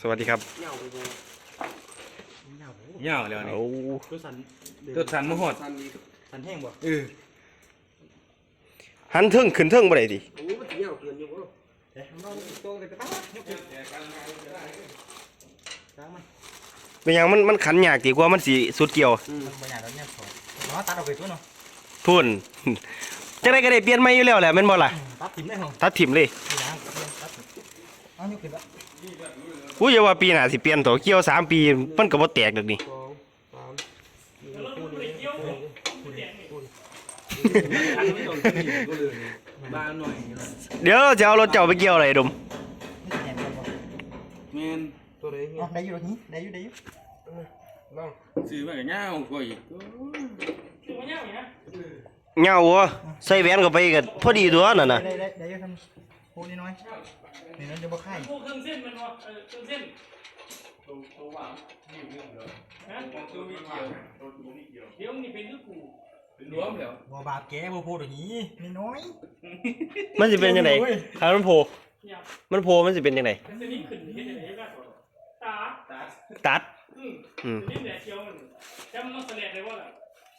สวัสดีครับเหงาไปเลยเหงาแล้วนี่โอ้ตัวสันตัวสันบ่ฮอดสันดีสันแห้งบ่เออหันเทิงขึ้นเทิงบ่ได้ดิโอ้มันเหงาเกินอยู่บ่เอ๊ะน้องโตเลยก็ตายกขึ้นจ้างมันเป็นหยังมันมันขันยากดีกว่ามันสิสุดเกี่ยวอืมมันบ่อยากแล้วเนี่ยขอเนาะตัดออกไปตัวเนาะพุ่นจังไดก็ได้เปลี่ยนใหม่อยู่แล้วแหละแม่นบ่ล่ะตัดถิ่มได้เหรอตัดถิ่มเลย นี่นะ เอายกขึ้นแล้วกูอย่าว่าปีหน้าสิเปลี่ยนตัวเกี่ยวสามปีมันก็บ่แตกดอกนี่ สองสามสี่คู่นี้บ้านหน่อยเดี๋ยวเราจะเอารถเจ้าไปเกี่ยวอะไรดมนี่แหนมบ่แม่นตัวไหนเงี้อ๋อยได้อยู่ตรงนี้ได้อยู่ได้อยู่ลองซื้อมาก็เหงาก็อีกเหงาวะใส่แหวนเข้าไปก็พอดีตัวนั่นน่ะได้ได้ได้อยู่ทำ โอ้นี่น้อยนี่นั่นจะบ่ค่ายพวกเครื่องเส้นมันวะเออเครื่องเส้นตัวตัววางนี่เรื่องเดียวฮะตัวมีเกี่ยวตัวมีเกี่ยวเดี๋ยวนี่เป็นลูกกูรวมแล้วบ่บาปแกบ่พูดอย่างนี้นี่น้อยมันสิเป็นจังไดถ้ามันโผล่เนี่ยมันโผล่มันสิเป็นจังไดแต่นี่ขึ้นเห็นอะไรก็ตาตาตัดอืมอืมนี่แหละเคี้ยวมันแต่มันต้องแสดงเลยว่าล่ะ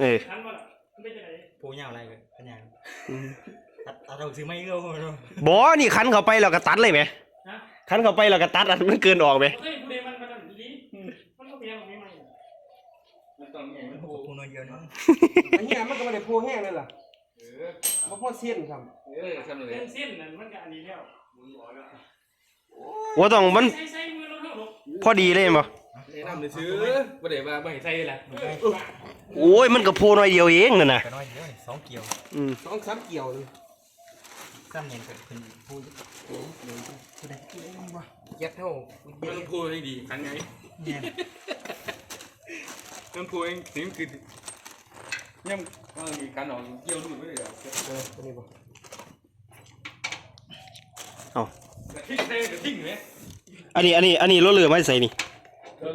เออทันว่าล่ะมันเป็นยังไงโพยาวอะไรกันขยัน ตัดตัดเอาซื้อไม่เอื้อบ่เนาะบ่นี่คันเข้าไปแล้วก็ตัดเลยไหมฮะคันเข้าไปแล้วก็ตัดอันมันเกินออกไหมเฮ้ยผู้ใดมันมันนั่นลีมันก็เมียมันไม่ไม่มันต้องแง่มันโอ้โหโหน้อยเดียวนึงอันนี้มันก็ไม่ได้โพแห้งเลยล่ะเออบ่พอเส้นครับเออทำเลยเส้นเส้นนั่นมันก็อันนี้แล้วว่าต้องมันใส่ใส่มือเราเท่าหรอกพอดีเลยบ่แนะนำเลยซื้อบ่ได้ว่าบ่ให้ใส่ล่ะเออโอ้ยมันก็โผล่หน่อยเดียวเองนั่นน่ะก็น้อยเดียวนี่สองเกี่ยวอืมสองสามเกี่ยวเลย ซ้ำเนียนเกิดขึ้นพูดพูดได้พูดได้บ่เย็ดเท่ามันพูดให้ดีคันไงเนี่ยมันพูดให้ถึงคือย่ำว่ามีการออกเกี่ยวรูดไว้เลยเออตัวนี้บ่กระทิ้งใส่กระทิ้งไหมอันนี้อันนี้อันนี้รถเรือไม่ใส่นี่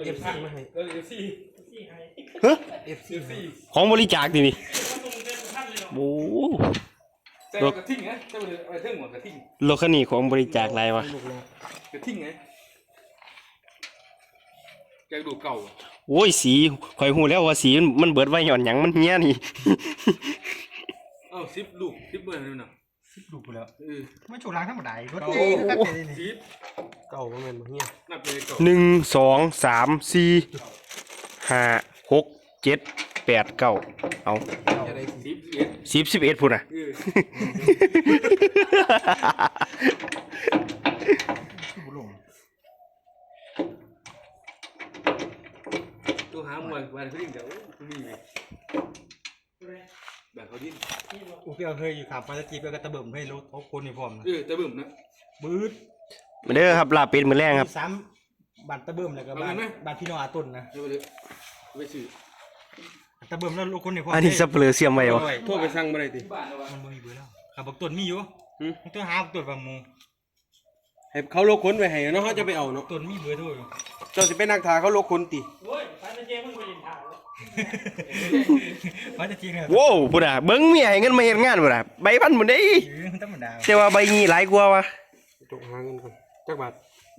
เอฟซีมาให้เออเอฟซีที่ให้ฮะเอฟซีเอฟซีของบริจาคนี่นี่มาตรงเส้นท่านเลยเนาะโอ้ ใส่กระทิ้งไงใส่ไปเลยเอาเทิงหมดกระทิ้งรถคันนี้ของบริจาคอะไรวะลูกแล้วกระทิ้งไงแกดูเก่าโอ้ยสีข่อยหูแล้วว่าสีมันมันเบิดไว้หย่อนหยังมันเฮี้ยนี่เอ้าซิปลูกซิปเบอร์นี่น่ะดูกูแล้วเออไม่ชูรางธรรมดารถโอ้เก๋ก็เก๋นี่ซิปเก่าบ่แม่นบ่เฮียนับเลยเก่าหนึ่งสองสามสี่ห้าหกเจ็ด แปดเก้าเอาจะได้สิซิปเอ็ดสิบสิบเอ็ดพุ่นอะเออกูลงตัวหามวยวันเขาดิ้นเดี๋ยวเขาดิ้นไงแบบเขาดิ้นกูเกี่ยวเคยอยู่ขับมาตะกี้ไปกระตะเบิ่มให้รถเอาคนในพร้อมนะเออจะบึ้มนะบืดมาเด้อครับลาบเป็ดมือแรงครับ ซ้ำบัตรตะเบิ่มแล้วก็บ้านบ้านพี่น้องอาตุนนะเดี๋ยวไปเลยไปซื้อ ตะเบิ่มแล้วลูกคนในพร้อมอันนี้สับเปลือเสียมไว้วะโทรไปสั่งบ่ได้ติบ้านเรามันบ่มีเบอร์แล้วขับบักต้นมีอยู่หืมมันต้องหาบักต้นบางมูให้เขาโลกคนไว้ให้เนาะเขาจะไปเอาเนาะต้นมีเบอร์โทรอยู่เจ้าสิไปนักทาเขาโลกคนติโอ้ยสายตะเจมึงไปยินถ่ายว่าจะจริงเหรอโว้วพุ่นอะเบิ้งเมียให้เงินมาเฮ็ดงานพุ่นอะใบพันพุ่นได้ธรรมดาแต่ว่าใบงี้หลายกว่าวะตกหาเงินก่อนจักบาท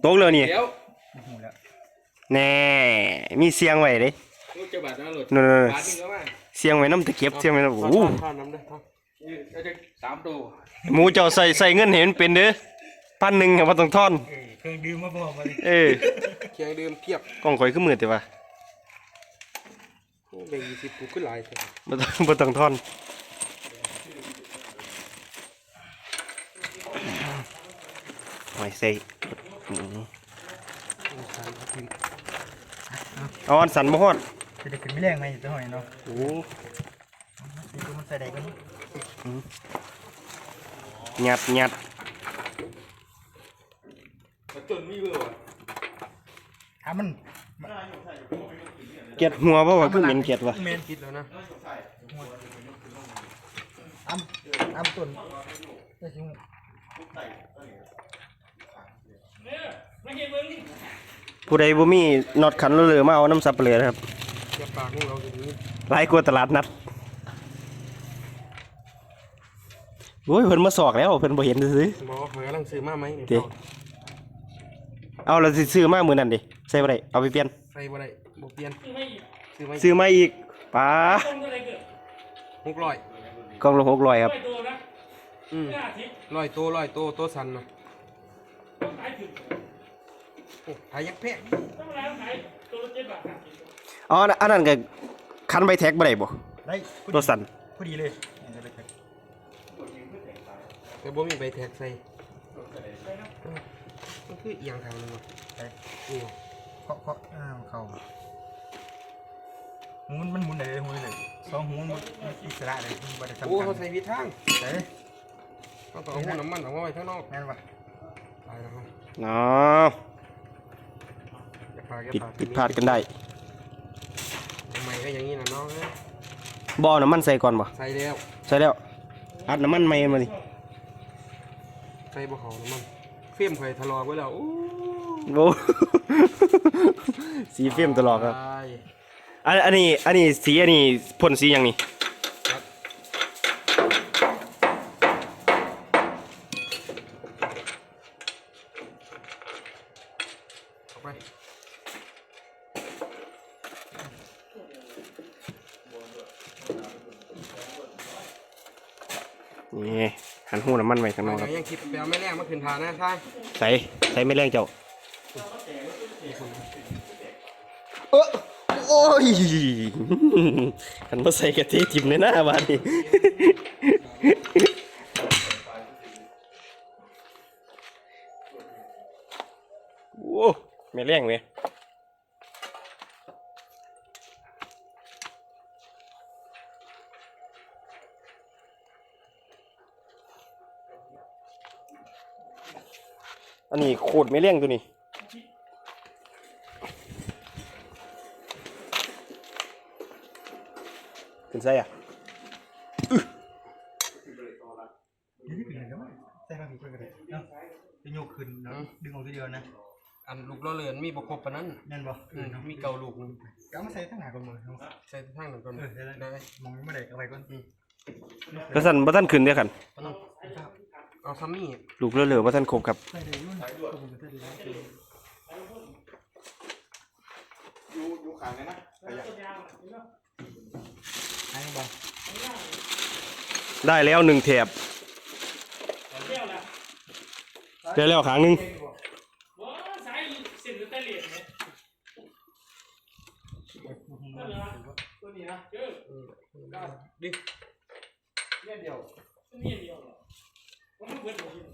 ตกเลยนี่ เดี๋ยว โอ้โหแล้วแน่ มีเสียงไว้เด้ลูกจะ บาดนะหลดนั่นบาดนึงก็ว่าๆเสียงไว้น้ำตะเก็บเสียงไว้น้ำโอ้โหทานน้ำได้ทานเออจะสามตัวหมูเจ้าใส่ใส่เงินเห็นเป็นเด้อพันหนึ่งครับว่าต้องทอน เครื่องดื่มมาบอกมาเลยเออเคียงเดิมเพียบกล้องข่อยขึ้นมือแต่ว่าโอ้แบ่งยี่สิบกูขึ้นหลายแท้บ่ต้องบ่ต้องทอนหอยใส่อืมเอาอันสันบ่ฮอด จะได้ขึ้นไม่แรงไหมตัวหอยเนาะโอ้นี่กูมันใส่ได้กันนี่หยัดหยัดจนมีเบอร์ว่ะถ้ามันเกลียดหัวบ่ว่าคือเหม็นเกลียดวะเมนคิดแล้วนะอ้ำอ้ำต้นจะชิมเนี่ยไม่เห็นมึงผู้ใดบ่มีน็อตขันเรือๆมาเอาน้ำซับเปลือนะครับ เก็บปากของเราอย่างนี้หลายกว่าตลาดนัดโอ้ยเพิ่นมาสอกแล้วเพิ่นบ่เห็นซื่อบอกว่าเขากำลังซื้อมาไหมเนี่ยเจ๊เอาเราสิซื้อมามื้อนั้นดิใส่บ่ได้เอาไปเปลี่ยนใส่บ่ได้บ่เปลี่ยนคือไม่อีกซื้อไว้ซื้อมาอีกป้าต้นก็เลยเกิดหกร้อยกล่องละ600ครับไม่โตนะอืมห้าทิศร้อยตัวร้อยตัวตัวสันนะต้องขายถึงโอ้ขายยักษ์แพงต้องแล้วขายตัวละเจ็ดบาทห้าทิศ อ๋ออันนั้นก็คันใบแท็กบ่ได้บ่ได้ตัวสั่นพอดีเลยได้เลยครับแต่บ่มีใบแท็กใส่อืมมันคือเอียงทางนึงวะได้นี่วะเคาะเคาะอ้าวเข้าหมุนมันหมุนได้เลยหมุนได้เลยสองหูมันมันอิสระเลยมันบ่ได้โอ้สำคัเขาญใส่ผิดทางใส่เขาต้องเอาหัวน้ำมันออกมาไว้ข้างนอกแม่นปะตายแล้วครับเนาะอย่าพลาดอย่าผิดพลาดผิดพลาดกันได้ ใหม่ก็อย่างนี้นะน้องเอ้ยบ่เอาน้ำมันใส่ก่อนบ่ใส่แล้วใส่แล้วอัดน้ำมันใหม่มาดิใส่บ่เขาน้ำมันเฟี้ยมไข่ทะลอกไว้แล้วโอ้โอ้สีเฟรมตลอดครับ ตาย อันอันนี้อันนี้สีอันนี้พ่นสีหยังนี่ นี่หันหูน้ำมันไว้ข้างนอกครับเดี๋ยวยังคิดไปเอาแม่แรงมาขึ้นทานนะท่านใส่ใส่ไม่แรงเจ้าเออโอ้ยขันมาใส่กะทิทิมในหน้าบ้านนี่โอ้ไม่แรงเว้ย อันนี้โคตรไม่แรงตัวนี้ขึ้นใส่อะนี่คืออะไรกันวะใส่มาผิดคนกันเลยเนาะจะโยกขึ้นเนาะดึงออกทีเดียวนะอันลูกล้อเลือนมีประคบปานนั้นแม่นบ่อืมมีเกาลูกหนึงก็เอามาใส่ทั้งหน้าก่อนมือเอาใส่ทางหนึ่งก่อนเออได้ได้ได้มองไม่ได้เอาไว้ก่อนอืมแล้วสั่นบ่ทันขึ้นเด้อคัน เอาซัมมี่ลูกเหลือๆบ่ทันครบครับ ใส่ได้อยุ่นก็ผมจะใส่ได้แล้วอยู่อยู่ขางเลยนะขยะตัวยาวเห็นไหมไอ้บ่ได้แล้วหนึ่งแถบเที่ยวละได้แล้วขางหนึง ว้าสายเส้นหรือแต่เหรียญเนี่ยนั่นเหรอ ตัวนี้นะ เออ ดิ เนี่ยเดียว ตัวนี้เดียวเหรอว่ามันเบิดหมดเลย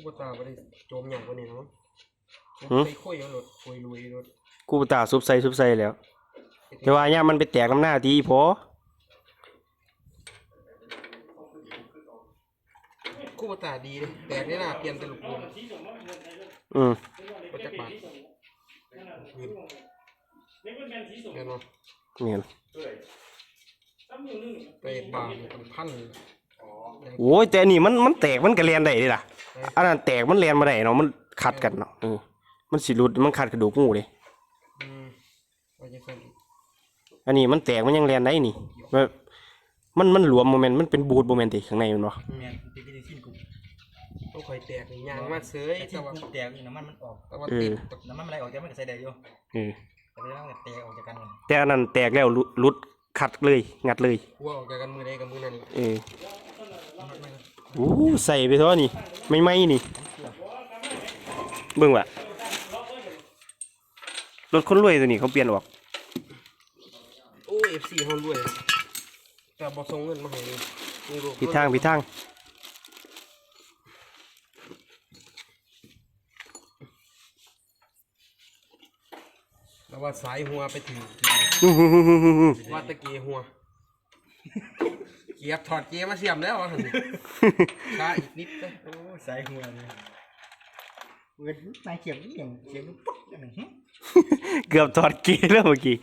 ผู้ประตาบ่ได้โจมอย่างกว่านี้เนาะไปคุยเอารถคุยลุยรถกูตาซุบใส่ซุบใส่แล้ว แต่ว่าเนี่ยามมันไปแตกน้ำหน้าทีพอคู่ประตาดีเลยแต่นี่น่าเปลี่ยนแต่ลูกวงสีสมว่ามันเงินไทยเลยอืมบ่จักบาทเล็กเป็นแมนสีสมแม่นบ่นี่นตั้งอยู่นึงไปบางเป็นพัน โอ้ยแต่อันนี่มันมันแตกมันกระเรียนได้เดิล่ะอันนั้นแตกมันเรียนมาได้เนาะมันขัดกันเนาะเออมันสิหลุดมันขัดกระดูกงูเลยอืมว่าจะสั่นอีกอันนี้มันแตกมันยังเรียนได้นี่แบบมันมันหลวมโมเมนต์มันเป็นบูดโมเมนต์ติข้างในมันบ่แม่นติดกินสิ้นกูต้องคอยแตกนี่ยางมาเสยไอ้แต่ที่ว่ากูแตกนี่น้ำมันมันออกแต่ว่าติดตกน้ำมันมันไหลออกจากมันก็ใส่ได้อยู่เออแต่เวลามันแตกออกจากกันมันแต่อันนั้นแตกแล้วหลุหลุดขัดเลย งัดเลยหัวออกจากกันมือใดกับมือนั้นเออ โอ้ใส่ไปเท่านี่ไม่ไหมนี่เบิ่งว่ะรถคนรวยตัวนี้เขาเปลี่ยนออกโอ้เอฟซีเขารวยแต่บอกส่งเงินมาให้เลยนี่ลูกผิดทางผิดทางแล้วว่าสายหัวไปถึงอื้อหือหือหือหือว่าตะเกียหัว เกียบถอดเกียร์มาเสียมแล้ววะหั่นช้าอีกนิดเด้อโอ้สายหัวเลยเกิดนายเขียบนี่อย่างเขียบปุ๊บอันหนึ่งหึเกือบถอดเกียร์แล้วเมื่อกี้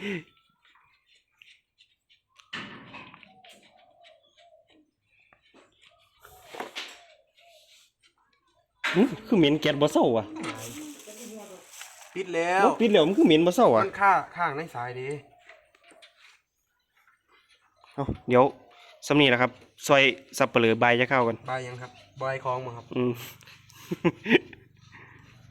อื้อคือเหม็นแก๊สบ่เศร้าว่ะปิดแล้วมันปิดแล้วมันคือเหม็นบ่เศร้าอะมันค่าข้างในสายดีเอาเดี๋ยว สำนีแหละครับ ซอยสับเปลือใบจะเข้ากัน บายยังครับ บายคลองมาครับ อืม